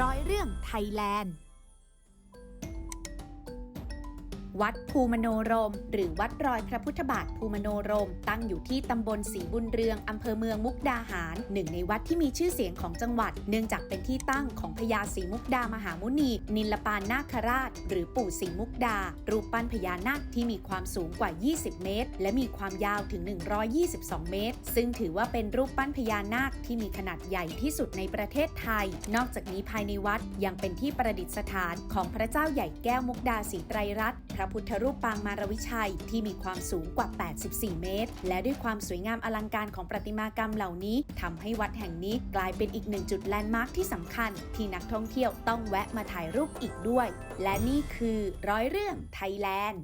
ร้อยเรื่องไทยแลนด์ วัดภูมโนรม หรือวัดรอยพระพุทธบาทภูมโนรม ตั้งอยู่ที่ตำบลศรีบุญเรืองอำเภอเมืองมุกดาหาร หนึ่งในวัดที่มีชื่อเสียงของจังหวัด เนื่องจากเป็นที่ตั้งของพญาศรีมุกดามหามุนี นิลปานนาคราช หรือปู่ศรีมุกดา รูปปั้นพญานาคที่มีความสูงกว่า 20 เมตร และมีความยาวถึง 122 เมตร ซึ่งถือว่าเป็นรูปปั้นพญานาคที่มีขนาดใหญ่ที่สุดในประเทศไทย นอกจากนี้ภายในวัดยังเป็นที่ประดิษฐานของพระเจ้าใหญ่แก้วมุกดาศรีไตรรัตน์ระพุทธรูปปางมารวิชัย ที่มีความสูงกว่า 84 เมตร และด้วยความสวยงามอลังการของประติมากรรมเหล่านี้ทำให้วัดแห่งนี้กลายเป็นอีกหนึ่งจุดแลนด์มาร์คที่สำคัญ ที่นักท่องเที่ยวต้องแวะมาถ่ายรูปอีกด้วย และนี่คือร้อยเรื่องไทยแลนด์